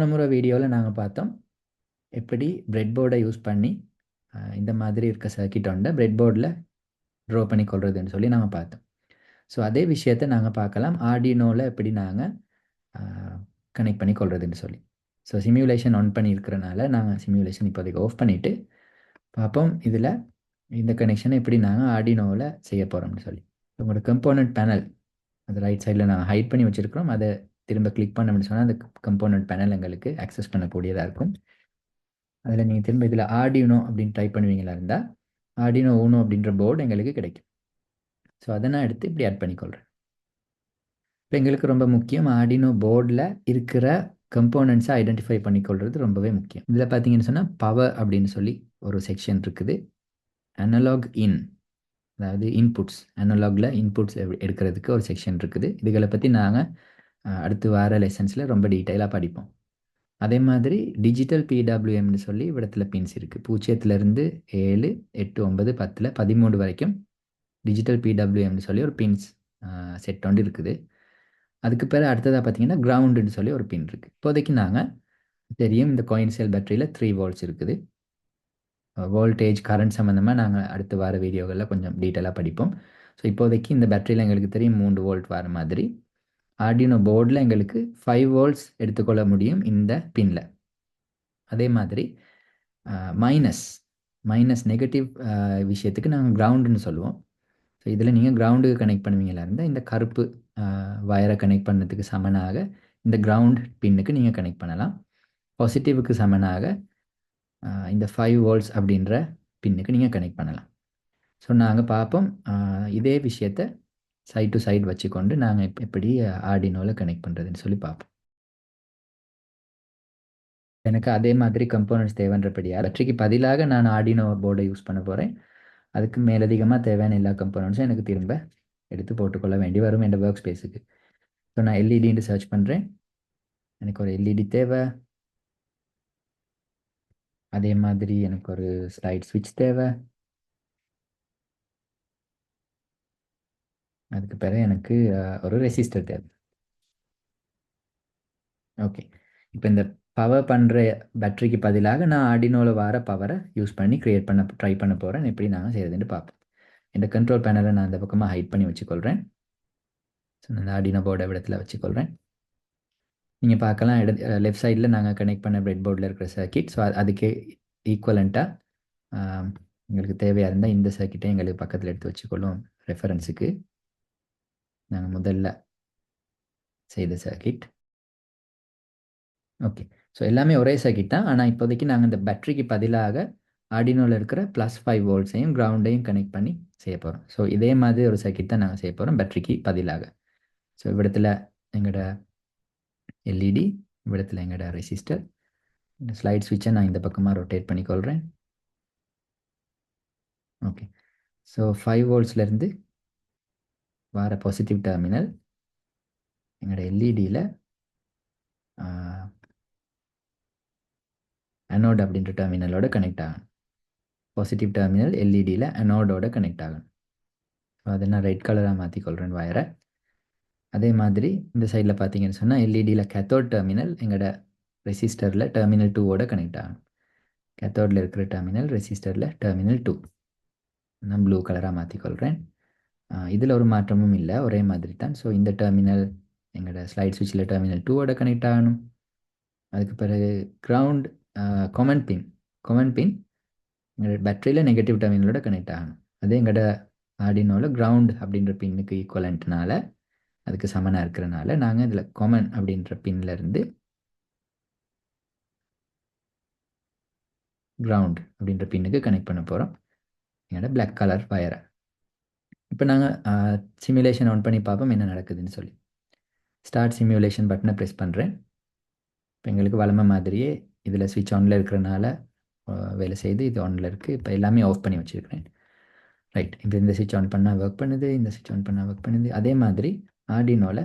போன முறை வீடியோவில் நாங்கள் பார்த்தோம் எப்படி பிரெட் போர்டை யூஸ் பண்ணி இந்த மாதிரி இருக்க சர்க்கிட் ஒன்றை பிரெட் போர்டில் ட்ரா பண்ணி கொள்றதுன்னு சொல்லி நாங்கள் பார்த்தோம் ஸோ அதே விஷயத்தை நாங்கள் பார்க்கலாம் ஆர்டினோவில் எப்படி நாங்கள் கனெக்ட் பண்ணி கொள்றதுன்னு சொல்லி. ஸோ சிமியூலேஷன் ஆன் பண்ணியிருக்கிறனால நாங்கள் சிமியூலேஷன் இப்போதைக்கு ஆஃப் பண்ணிவிட்டு பார்ப்போம் இதில் இந்த கனெக்ஷனை எப்படி நாங்கள் ஆர்டினோவில் செய்ய போகிறோம்னு சொல்லி. உங்களோட கம்போனன்ட் பேனல் அது ரைட் சைடில் நாங்கள் ஹைட் பண்ணி வச்சுருக்கிறோம். அதை திரும்ப கிளிக் பண்ணோம்னு சொன்னால் அந்த கம்போனன்ட் பேனல் எங்களுக்கு அக்சஸ் பண்ணக்கூடியதாக இருக்கும். அதில் நீங்கள் திரும்ப இதில் ஆடினோ அப்படின்னு டைப் பண்ணுவீங்களா இருந்தால் ஆடினோ ஊனோ அப்படின்ற போர்டு எங்களுக்கு கிடைக்கும். ஸோ அதை நான் எடுத்து இப்படி ஆட் பண்ணிக்கொள்கிறேன் இப்போ எங்களுக்கு ரொம்ப முக்கியம் ஆடினோ போர்டில் இருக்கிற கம்போனன்ட்ஸை ஐடென்டிஃபை பண்ணிக்கொள்கிறது ரொம்பவே முக்கியம். இதில் பார்த்தீங்கன்னு சொன்னால் பவர் அப்படின்னு சொல்லி ஒரு செக்ஷன் இருக்குது. அனலாக் இன் அதாவது இன்புட்ஸ் அனலாகில் இன்புட்ஸ் எடுக்கிறதுக்கு ஒரு செக்ஷன் இருக்குது. இதுகளை பற்றி நாங்கள் அடுத்து வர லெசன்ஸில் ரொம்ப டீட்டெயிலாக படிப்போம். அதே மாதிரி டிஜிட்டல் பிடபிள்யூஎம்னு சொல்லி இடத்துல பின்ஸ் இருக்குது பூஜ்ஜியத்துலேருந்து ஏழு எட்டு ஒன்பது பத்தில் பதிமூணு வரைக்கும் டிஜிட்டல் பிடபிள்யூஎம்னு சொல்லி ஒரு பின்ஸ் செட் ஒன்று இருக்குது. அதுக்கு பிறகு அடுத்ததாக பார்த்தீங்கன்னா கிரவுண்டுன்னு சொல்லி ஒரு பின் இருக்குது இப்போதைக்கு நாங்கள் தெரியும் இந்த கோயின் செல் பேட்டரியில் த்ரீ வோல்ட்ஸ் இருக்குது. வோல்டேஜ் கரண்ட் சம்மந்தமாக நாங்கள் அடுத்து வர வீடியோகளில் கொஞ்சம் டீட்டெயிலாக படிப்போம். ஸோ இப்போதைக்கு இந்த பேட்டரியில் எங்களுக்கு தெரியும் மூன்று வோல்ட் வர மாதிரி. ஆர்டினோ போர்டில் எங்களுக்கு ஃபைவ் வோல்ட்ஸ் எடுத்துக்கொள்ள முடியும் இந்த பின்னில் அதே மாதிரி மைனஸ் மைனஸ் நெகட்டிவ் விஷயத்துக்கு நாங்கள் கிரவுண்டுன்னு சொல்லுவோம். ஸோ இதில் நீங்கள் கிரவுண்டுக்கு கனெக்ட் பண்ணுவீங்களா இருந்தால் இந்த கருப்பு வயரை கனெக்ட் பண்ணதுக்கு சமனாக இந்த கிரவுண்ட் பின்னுக்கு நீங்கள் கனெக்ட் பண்ணலாம். பாசிட்டிவுக்கு சமனாக இந்த ஃபைவ் வோல்ட்ஸ் அப்படின்ற பின்னுக்கு நீங்கள் கனெக்ட் பண்ணலாம். ஸோ நாங்கள் பார்ப்போம். இதே விஷயத்தை சைட் டு சைட் வச்சுக்கொண்டு நாங்கள் எப்படி ஆர்டினோவில் கனெக்ட் பண்ணுறதுன்னு சொல்லி பார்ப்போம் எனக்கு அதே மாதிரி கம்போனன்ட்ஸ் தேவைன்றபடியா பேட்டரிக்கு பதிலாக நான் ஆர்டினோ போர்டை யூஸ் பண்ண போகிறேன் அதுக்கு மேலதிகமாக தேவையான எல்லா கம்போனன்ட்ஸும் எனக்கு திரும்ப எடுத்து போட்டுக்கொள்ள வேண்டி வரும் என் ஒர்க் ஸ்பேஸுக்கு ஸோ நான் எல்இடின்னு சர்ச் பண்ணுறேன் எனக்கு ஒரு எல்இடி தேவை. அதே மாதிரி எனக்கு ஒரு ஸ்லைட் ஸ்விட்ச் தேவை. அதுக்கு பிறகு எனக்கு ஒரு ரெசிஸ்டர் தேவை. ஓகே இப்போ இந்த பவர் பண்ணுற பேட்டரிக்கு பதிலாக நான் அடினோவில் வர பவரை யூஸ் பண்ணி க்ரியேட் பண்ண ட்ரை பண்ண போகிறேன் எப்படி நாங்கள் செய்கிறதுன்னு பார்ப்போம். இந்த கண்ட்ரோல் பேனலை நான் அந்த பக்கமாக ஹைட் பண்ணி வச்சுக்கொள்கிறேன் ஸோ அந்த ஆர்டினோ போர்டை இடத்துல வச்சுக்கொள்கிறேன் நீங்கள் பார்க்கலாம். இட லெஃப்ட் சைடில் நாங்கள் கனெக்ட் பண்ண பிரெட் போர்டில் இருக்கிற சர்க்கிட் ஸோ அதுக்கு ஈக்குவலண்ட்டாக எங்களுக்கு தேவையாக இருந்தால் இந்த சர்க்கிட்டை எங்களுக்கு பக்கத்தில் எடுத்து வச்சுக்கொள்ளும் ரெஃபரன்ஸுக்கு நாங்கள் முதல்ல செய்த சர்க்கிட் ஓகே ஸோ எல்லாமே ஒரே சர்க்கிட் தான். ஆனால் இப்போதைக்கு நாங்கள் இந்த பேட்டரிக்கு பதிலாக ஆர்டினோவில் இருக்கிற ப்ளஸ் ஃபைவ் வோல்ட்ஸையும் கிரவுண்டையும் கனெக்ட் பண்ணி செய்ய போகிறோம் ஸோ இதே மாதிரி ஒரு சர்க்கிட் தான் நாங்கள் செய்ய போகிறோம் பேட்டரிக்கு பதிலாக. ஸோ இவ்விடத்தில் எங்களோட எல்இடி இவ்விடத்தில் எங்களோட ரெசிஸ்டர் இந்த ஸ்லைட் ஸ்விட்சை நான் இந்த பக்கமாக ரொட்டேட் பண்ணிக்கொள்கிறேன் ஓகே ஸோ ஃபைவ் வோல்ட்ஸ்லேருந்து வர பாசிட்டிவ் டெர்மினல் எங்களோட எல்இடியில் அனோட் அப்படின்ற டெர்மினலோட கனெக்ட் ஆகும் பாசிட்டிவ் டெர்மினல் எல்இடியில் அனோடோட கனெக்ட் ஆகும் ஸோ அதை நான் ரெட் கலராக மாற்றிக்கொள்கிறேன் வயரை அதே மாதிரி இந்த சைடில் பார்த்தீங்கன்னு சொன்னால் எல்இடியில் கேத்தோட் டெர்மினல் எங்களோட ரெசிஸ்டரில் டெர்மினல் டூவோட கனெக்ட் ஆகும் கேத்தோடில் இருக்கிற டெர்மினல் ரெசிஸ்டரில் டெர்மினல் டூ நான் ப்ளூ கலராக மாற்றிக்கொள்கிறேன் இதில் ஒரு மாற்றமும் இல்லை. ஒரே மாதிரி தான் ஸோ இந்த டெர்மினல் எங்களோட ஸ்லைட் சுவிட்சில் டெர்மினல் டூவோட கனெக்ட் ஆகணும். அதுக்கு பிறகு ground common pin common pin எங்களோட பேட்டரியில் நெகட்டிவ் டெர்மினலோட கனெக்ட் ஆகணும். அது எங்களோட ஆர்டினோவில் கிரவுண்ட் அப்படின்ற பின்னுக்கு ஈக்குவலண்ட்னால அதுக்கு சமனாக இருக்கிறனால நாங்கள் இதில் கொமன் அப்படின்ற பின்லேருந்து கிரவுண்ட் அப்படின்ற பின்னுக்கு கனெக்ட் பண்ண போகிறோம் என்னோட பிளாக் கலர் வயரை இப்போ நாங்கள் சிமுலேஷன் ஆன் பண்ணி பார்ப்போம் என்ன நடக்குதுன்னு சொல்லி. ஸ்டார்ட் சிமுலேஷன் பட்டனை ப்ரெஸ் பண்ணுறேன் இப்போ எங்களுக்கு வளமை மாதிரியே இதில் ஸ்விட்ச் ஆனில் இருக்கிறனால வேலை செய்து இது ஆனில் இருக்குது இப்போ எல்லாமே ஆஃப் பண்ணி வச்சுருக்கிறேன். ரைட் இப்போ இந்த சுவிட்ச் ஆன் பண்ணால் ஒர்க் பண்ணுது இந்த சுவிட்ச் ஆன் பண்ணால் ஒர்க் பண்ணுது. அதே மாதிரி ஆர்டினோவில்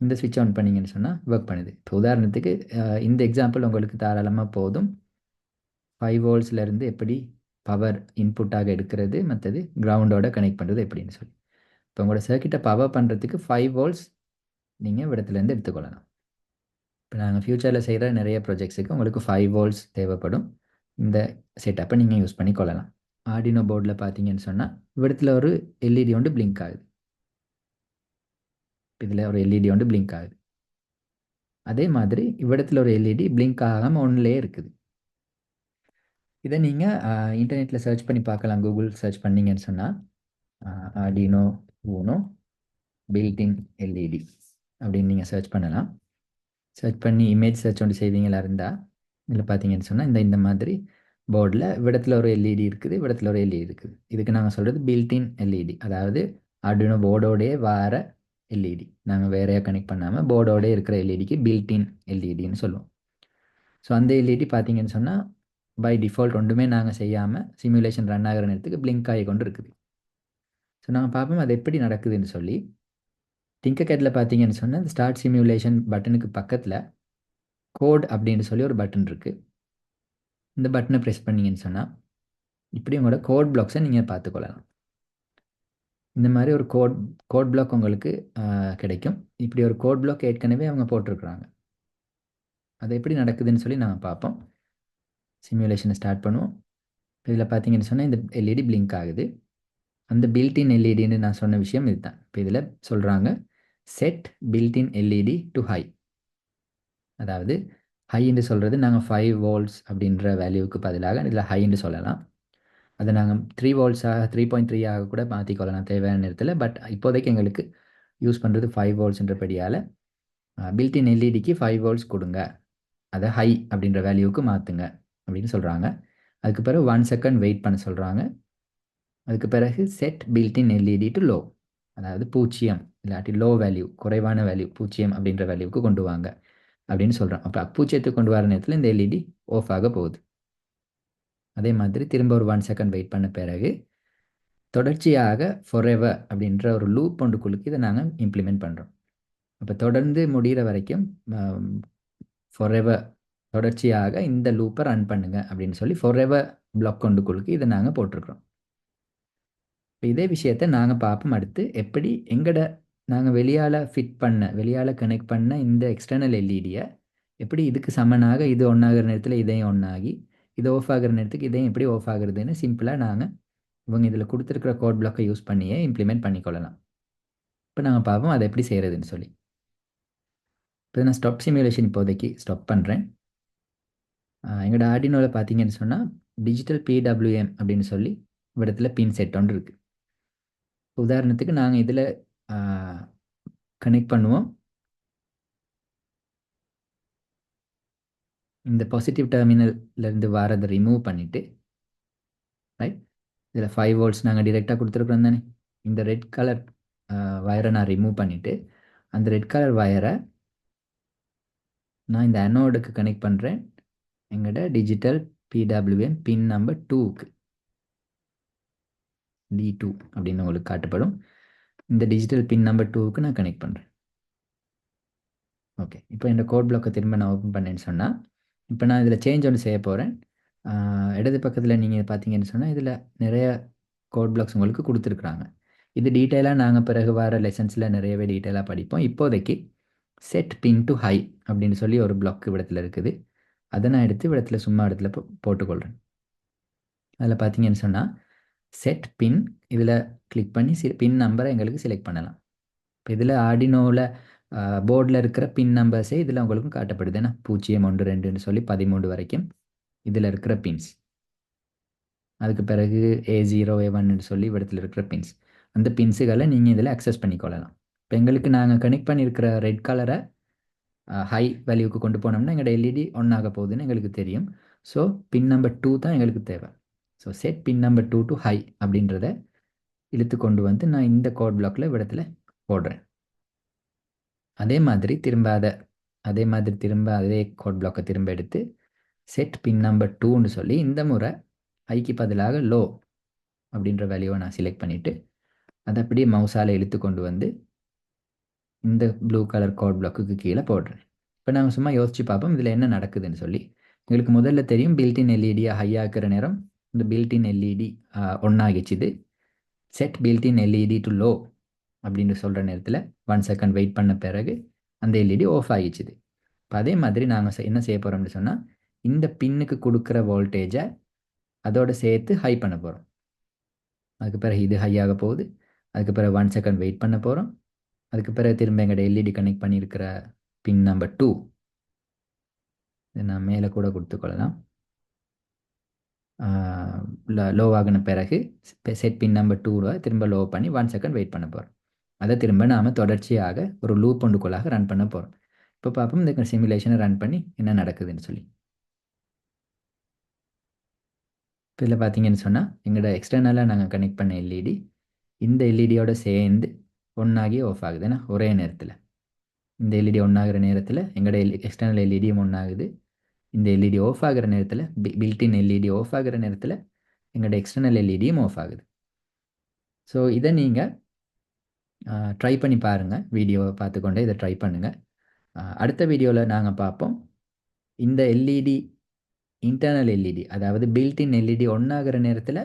இந்த சுவிட்ச் ஆன் பண்ணிங்கன்னு சொன்னால் ஒர்க் பண்ணுது. இப்போ உதாரணத்துக்கு இந்த எக்ஸாம்பிள் உங்களுக்கு தாராளமாக போதும். ஃபைவ் வோல்ட்ஸ்லேருந்து எப்படி பவர் இன்புட்டாக எடுக்கிறது மற்றது கிரவுண்டோட கனெக்ட் பண்ணுறது எப்படின்னு சொல்லி. இப்போ உங்களோட சர்க்கிட்டை பவர் பண்ணுறதுக்கு ஃபைவ் வோல்ட்ஸ் நீங்கள் விடத்துலேருந்து எடுத்துக்கொள்ளலாம். இப்போ நாங்கள் ஃப்யூச்சரில் செய்கிற நிறைய ப்ராஜெக்ட்ஸுக்கு உங்களுக்கு ஃபைவ் வோல்ட்ஸ் தேவைப்படும். இந்த செட்டப்பை நீங்கள் யூஸ் பண்ணி கொள்ளலாம். ஆர்டினோ போர்டில் பார்த்தீங்கன்னு சொன்னால் இவ்விடத்தில் ஒரு எல்இடி ஒன்று பிளிங்க் ஆகுது. இதில் ஒரு எல்இடி ஒன்று பிளிங்க் ஆகுது. அதே மாதிரி இவ்விடத்தில் ஒரு எல்இடி பிளிங்க் ஆகாமல் ஒன்றுலேயே இருக்குது. இதை நீங்கள் இன்டர்நெட்டில் சர்ச் பண்ணி பார்க்கலாம். கூகுள் சர்ச் பண்ணீங்கன்னு சொன்னால் ஆர்டினோ ஊனோ பில்டின் எல்இடி அப்படின்னு நீங்கள் சர்ச் பண்ணலாம். சர்ச் பண்ணி இமேஜ் சர்ச் ஒன்று செய்வீங்களா இருந்தால் இதில் பார்த்தீங்கன்னு சொன்னால் இந்த இந்த மாதிரி போர்டில் விடத்தில் ஒரு எல்இடி இருக்குது விடத்தில் ஒரு எல்இடி இருக்குது. இதுக்கு நாங்கள் சொல்கிறது பில்டின் எல்இடி அதாவது ஆர்டினோ போர்டோடே வார எல்இடி நாங்கள் வேறையாக கனெக்ட் பண்ணாமல் போர்டோடே இருக்கிற எல்இடிக்கு பில்டின் எல்இடின்னு சொல்லுவோம். ஸோ அந்த எல்இடி பார்த்தீங்கன்னு சொன்னால் பை டிஃபால்ட் ஒன்றுமே நாங்கள் செய்யாமல் சிமுலேஷன் ரன் ஆகிற நேரத்துக்கு பிளிங்க் ஆகி கொண்டு இருக்குது. ஸோ நாங்கள் பார்ப்போம் அது எப்படி நடக்குதுன்னு சொல்லி. டிங்கர்கேட்டில் பார்த்தீங்கன்னு சொன்னால் ஸ்டார்ட் சிமுலேஷன் பட்டனுக்கு பக்கத்தில் கோட் அப்படின்னு சொல்லி ஒரு பட்டன் இருக்குது இந்த பட்டனை ப்ரெஸ் பண்ணீங்கன்னு சொன்னால் இப்படி உங்களோட கோட் பிளாக்ஸை நீங்கள் பார்த்துக்கொள்ளலாம். இந்த மாதிரி ஒரு கோட் கோட் பிளாக் உங்களுக்கு கிடைக்கும். இப்படி ஒரு கோட் பிளாக் ஏற்கனவே அவங்க போட்டிருக்குறாங்க. அது எப்படி நடக்குதுன்னு சொல்லி நாங்கள் பார்ப்போம். சிமுலேஷனை ஸ்டார்ட் பண்ணுவோம். இதில் பார்த்தீங்கன்னு சொன்னால் இந்த எல்இடி பிளிங்க் ஆகுது. அந்த பில்டின் எல்இடின்னு நான் சொன்ன விஷயம் இதுதான். இப்போ இதில் சொல்கிறாங்க set builtin LED to high அதாவது ஹைன்னு சொல்கிறது நாங்கள் ஃபைவ் வோல்ட்ஸ் அப்படின்ற வேல்யூவுக்கு பதிலாக இதில் ஹைன்னு சொல்லலாம். அதை நாங்கள் த்ரீ வோல்ட்ஸாக த்ரீ பாயிண்ட் த்ரீ ஆக கூட மாற்றிக்கொள்ளலாம் தேவையான நேரத்தில். பட் இப்போதைக்கு எங்களுக்கு யூஸ் பண்ணுறது ஃபைவ் வோல்ட்ஸ்ன்றபடியால் பில்டின் எல்இடிக்கு ஃபைவ் வோல்ட்ஸ் கொடுங்க. அதை ஹை அப்படின்ற வேல்யூவுக்கு மாற்றுங்க அப்படின்னு சொல்கிறாங்க அதுக்கு பிறகு ஒன் செகண்ட் வெயிட் பண்ண சொல்கிறாங்க அதுக்கு பிறகு set builtin LED to low அதாவது பூஜ்ஜியம் இல்லாட்டி லோ வேல்யூ குறைவான வேல்யூ பூஜ்ஜியம் அப்படின்ற வேல்யூவுக்கு கொண்டு வாங்க அப்படின்னு சொல்கிறோம் அப்போ அப்பூச்சியத்துக்கு கொண்டு வர நேரத்தில் இந்த எல்இடி ஆஃப் ஆக போகுது. அதே மாதிரி திரும்ப ஒரு ஒன் செகண்ட் வெயிட் பண்ண பிறகு தொடர்ச்சியாக ஃபொரெவர் அப்படின்ற ஒரு லூப் ஒன்றுக்குள்ளுக்கு இதை நாங்கள் இம்ப்ளிமெண்ட் பண்ணுறோம் அப்போ தொடர்ந்து முடிகிற வரைக்கும் ஃபொரெவர் தொடர்ச்சியாக இந்த லூப்பை ரன் பண்ணுங்க அப்படின்னு சொல்லி ஃபொரெவர் பிளாக் கொண்டுக்குள்ளுக்கு இதை நாங்கள் போட்டிருக்கிறோம். இப்போ இதே விஷயத்தை நாங்கள் பார்ப்போம் அடுத்து எப்படி எங்கட நாங்கள் வெளியால் ஃபிட் பண்ண வெளியால் கனெக்ட் பண்ண இந்த எக்ஸ்டர்னல் எல்இடியை எப்படி இதுக்கு சமனாக இது ஒன்றாகிற நேரத்தில் இதையும் ஒன்றாகி இது ஆஃப் ஆகிற நேரத்துக்கு இதையும் எப்படி ஆஃப் ஆகுறதுன்னு சிம்பிளாக நாங்கள் இவங்க இதில் கொடுத்துருக்கிற கோட் பிளாக்கை யூஸ் பண்ணியே இம்ப்ளிமெண்ட் பண்ணிக்கொள்ளலாம். இப்போ நாங்கள் பார்ப்போம் அதை எப்படி செய்கிறதுன்னு சொல்லி. இப்போ நான் ஸ்டாப் சிமுலேஷன் இப்போதைக்கு ஸ்டாப் பண்ணுறேன் எங்களோட ஆர்டினோவில் பார்த்தீங்கன்னு சொன்னால் டிஜிட்டல் பிடபிள்யூஎம் அப்படின்னு சொல்லி இடத்துல பின் செட் ஒன்று இருக்குது உதாரணத்துக்கு நாங்கள் இதில் கனெக்ட் பண்ணுவோம். இந்த பாசிட்டிவ் டெர்மினல்லேருந்து வரதை ரிமூவ் பண்ணிவிட்டு ரைட் இதில் ஃபைவ் வோல்ட்ஸ் நாங்கள் டிரெக்டாக கொடுத்துருக்குறோம் தானே. இந்த ரெட் கலர் வயரை நான் ரிமூவ் பண்ணிவிட்டு அந்த ரெட் கலர் வயரை நான் இந்த அனோடுக்கு கனெக்ட் பண்ணுறேன் எங்கிட்ட டிஜிட்டல் பிடபிள்யூஎம் பின் நம்பர் டூக்கு டி டூ அப்படின்னு உங்களுக்கு காட்டப்படும். இந்த டிஜிட்டல் பின் நம்பர் டூவுக்கு நான் கனெக்ட் பண்ணுறேன் ஓகே இப்போ இந்த கோட் பிளாக்கை திரும்ப நான் ஓப்பன் பண்ணேன்னு சொன்னால் இப்போ நான் இதில் சேஞ்ச் ஒன்று செய்ய போகிறேன் இடது பக்கத்தில் நீங்கள் பார்த்தீங்கன்னு சொன்னால் இதில் நிறைய கோட் பிளாக்ஸ் உங்களுக்கு கொடுத்துருக்குறாங்க. இது டீட்டெயிலாக நாங்கள் பிறகு வர லெசன்ஸில் நிறையவே டீட்டெயிலாக படிப்போம். இப்போதைக்கு செட் பின் டு ஹை அப்படின்னு சொல்லி ஒரு பிளாக் இடத்துல இருக்குது. அதை நான் எடுத்து இடத்துல சும்மா இடத்துல போட்டுக்கொள்கிறேன் அதில் பார்த்தீங்கன்னு சொன்னால் செட் பின் இதில் கிளிக் பண்ணி சி பின் நம்பரை எங்களுக்கு செலக்ட் பண்ணலாம். இப்போ இதில் ஆர்டினோவில் போர்டில் இருக்கிற பின் நம்பர்ஸே இதில் உங்களுக்கும் காட்டப்படுது. ஏன்னா பூஜ்ஜியம் ஒன்று ரெண்டுன்னு சொல்லி பதிமூன்று வரைக்கும் இதில் இருக்கிற பின்ஸ் அதுக்கு பிறகு ஏ ஜீரோ ஏ ஒன்னு சொல்லி இடத்துல இருக்கிற பின்ஸ் அந்த பின்ஸுகளை நீங்கள் இதில் அக்சஸ் பண்ணிக்கொள்ளலாம். இப்போ எங்களுக்கு நாங்கள் கனெக்ட் பண்ணியிருக்கிற ரெட் கலரை ஹை வேல்யூக்கு கொண்டு போனோம்னா எங்களோட எல்இடி ஒன் ஆக போகுதுன்னு எங்களுக்கு தெரியும். ஸோ பின் நம்பர் டூ தான் எங்களுக்கு தேவை. So set pin number two to high அப்படின்றத இழுத்து கொண்டு வந்து நான் இந்த கோட் பிளாக்ல இடத்துல போடுறேன். அதே மாதிரி திரும்ப அதை அதே மாதிரி திரும்ப அதே கோட் பிளாக்கை திரும்ப எடுத்து செட் பின் நம்பர் டூன்னு சொல்லி இந்த முறை ஹைக்கு பதிலாக லோ அப்படின்ற வேல்யூவை நான் செலக்ட் பண்ணிவிட்டு அதை அப்படியே மவுசால் இழுத்து கொண்டு வந்து இந்த ப்ளூ கலர் கோட் பிளாக்குக்கு கீழே போடுறேன். இப்போ நாங்கள் சும்மா யோசிச்சு பார்ப்போம் இதில் என்ன நடக்குதுன்னு சொல்லி. எங்களுக்கு முதல்ல தெரியும் பில்டின் எல்இடியாக ஹை இருக்கிற நேரம் இந்த built-in LED ஒன்றாகிச்சுது set builtin LED to low அப்படின்னு சொல்கிற நேரத்தில் ஒன் செகண்ட் வெயிட் பண்ண பிறகு அந்த எல்இடி ஆஃப் ஆகிச்சுது இப்போ அதே மாதிரி நாங்கள் என்ன செய்ய போகிறோம்னு சொன்னால் இந்த பின்னுக்கு கொடுக்குற வோல்டேஜை அதோட சேர்த்து ஹை பண்ண போகிறோம் அதுக்கு பிறகு இது ஹை ஆக போகுது. அதுக்கு பிறகு ஒன் செகண்ட் வெயிட் பண்ண போகிறோம் அதுக்கு பிறகு திரும்ப எங்கள்ட எல்இடி கனெக்ட் பண்ணியிருக்கிற பின் நம்பர் டூ இதை நான் மேலே கூட கொடுத்துக்கொள்ளலாம் லோ ஆகின பிறகு செட் பின் நம்பர் டூவை திரும்ப லோ பண்ணி ஒன் செகண்ட் வெயிட் பண்ண போகிறோம் அதை திரும்ப நாம் தொடர்ச்சியாக ஒரு லூப் ஒன்றுக்குள்ளாக ரன் பண்ண போகிறோம் இப்போ பார்ப்போம் இந்த சிமுலேஷனை ரன் பண்ணி என்ன நடக்குதுன்னு சொல்லி. இப்போ இதில் பார்த்தீங்கன்னு சொன்னால் எங்களோட எக்ஸ்டர்னலாக நாங்கள் கனெக்ட் பண்ண எல்இடி இந்த எல்இடியோட சேர்ந்து ஒன்றாகி ஆஃப் ஆகுது ஏன்னா ஒரே நேரத்தில் இந்த எல்இடி ஒன்றாகிற நேரத்தில் எங்களோட எல் எக்ஸ்டர்னல் எல்இடியும் ஒன்றாகுது இந்த எல்இடி ஆஃப் ஆகிற நேரத்தில் பி பில்டின் எல்இடி ஆஃப் ஆகிற நேரத்தில் எங்களோட எக்ஸ்டர்னல் எல்இடியும் ஆஃப் ஆகுது ஸோ இதை நீங்கள் ட்ரை பண்ணி பாருங்கள் வீடியோவை பார்த்துக்கொண்டே இதை ட்ரை பண்ணுங்கள் அடுத்த வீடியோவில் நாங்கள் பார்ப்போம் இந்த எல்இடி இன்டர்னல் எல்இடி அதாவது பில்டின் எல்இடி ஒன்றாகிற நேரத்தில்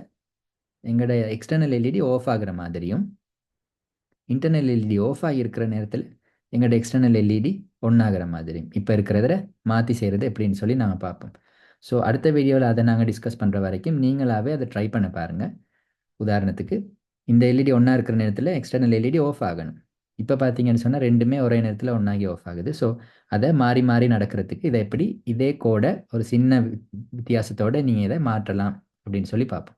எங்களோட எக்ஸ்டர்னல் எல்இடி ஆஃப் ஆகிற மாதிரியும் இன்டர்னல் எல்இடி ஆஃப் ஆகியிருக்கிற நேரத்தில் எங்களோட எக்ஸ்டர்னல் எல்இடி ஒன்றாகிற மாதிரி. இப்போ இருக்கிறதில் மாற்றி செய்கிறது எப்படின்னு சொல்லி நாங்கள் பார்ப்போம். ஸோ அடுத்த வீடியோவில் அதை நாங்கள் டிஸ்கஸ் பண்ணுற வரைக்கும் நீங்களாகவே அதை ட்ரை பண்ண பாருங்கள் உதாரணத்துக்கு இந்த எல்இடி ஒன்றா இருக்கிற நேரத்தில் எக்ஸ்டர்னல் எல்இடி ஆஃப் ஆகணும். இப்போ பார்த்தீங்கன்னு சொன்னால் ரெண்டுமே ஒரே நேரத்தில் ஒன்றாகி ஆஃப் ஆகுது. ஸோ அதை மாறி மாறி நடக்கிறதுக்கு இதை எப்படி இதே கோடை ஒரு சின்ன வித்தியாசத்தோடு நீங்கள் இதை மாற்றலாம் அப்படின்னு சொல்லி பார்ப்போம்.